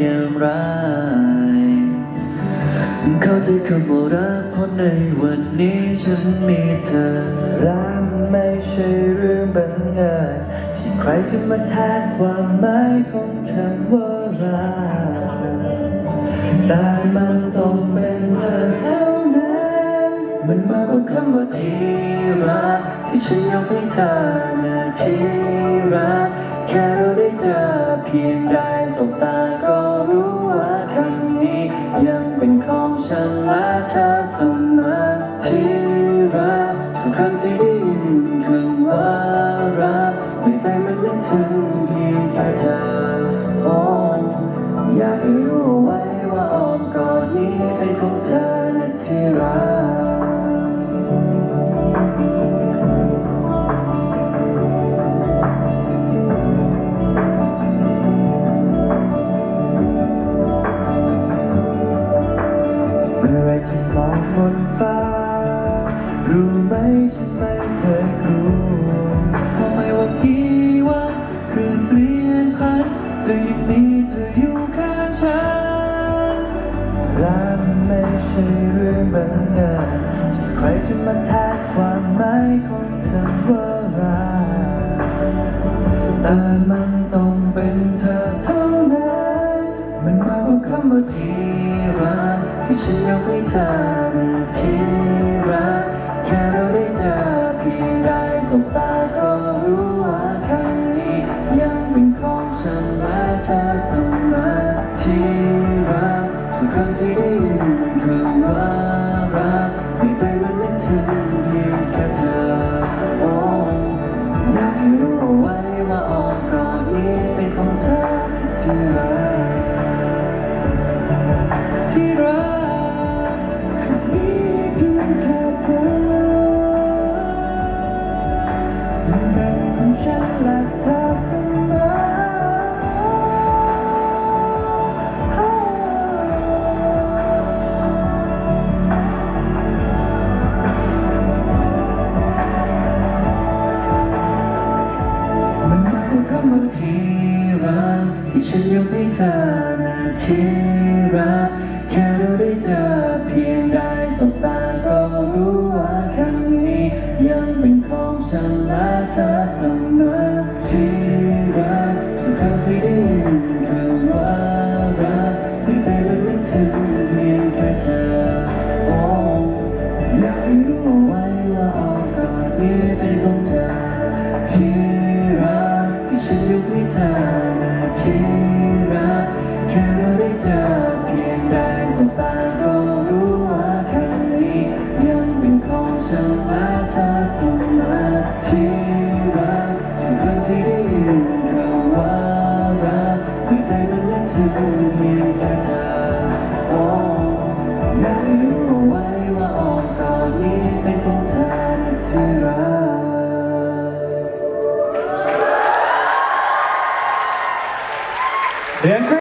อย่างไร เขาใจคำว่ารักเพราะในวันนี้ฉันมีเธอรักไม่ใช่เรื่องบังเอิญที่ใครจะมาแทนความหมายของคำว่ารักแต่มันต้องเป็นเธอเท่านั้นมันมากกว่าคำว่าที่รักที่ฉันยกให้เธอนะที่รัก ฉันและเธอเสมอที่รักทุกครั้งที่ได้ยินคำว่ารักในใจมันนึกถึงเพียงแค่เธอโอ้อยากให้รู้ไว้ว่าอ้อมกอดนี้เป็นของเธอนะที่รัก มองบนฟ้า รู้ไหมฉันไม่เคยกลัวเพราะไมว่ากี่วันคืนเปลี่ยนพันจะยังมีเธออยู่ข้างฉันและไม่ใช่เรื่องบังเอิญที่ใครจะมาแทนความหมายของคำว่ารักแต่มันต้องเป็นเธอเท่านั้น มันมากกว่าคำว่าที่รัก ฉันยกให้เธอนที่รัก แค่เราได้เจอเพียงได้สบตาก็รู้ว่าคำนี้ยังเป็นของฉันและเธอเสมอที่รักทุกคำที่ได้ยิน ที่ฉันยกให้เธอนะที่รักแค่เราได้เจอเพียง ยังเป็นของฉันและเธอเสมอที่รักทุกครั้งที่ได้ยินคำว่ารักในใจมันนึกถึงเพียงแค่เธอโอ้อยากให้รู้เอาไว้ว่าอ้อกอดนี้เป็นของเธอที่รักที่ฉันยกให้เธอนะที่รักแค่เราได้เจอ นคำ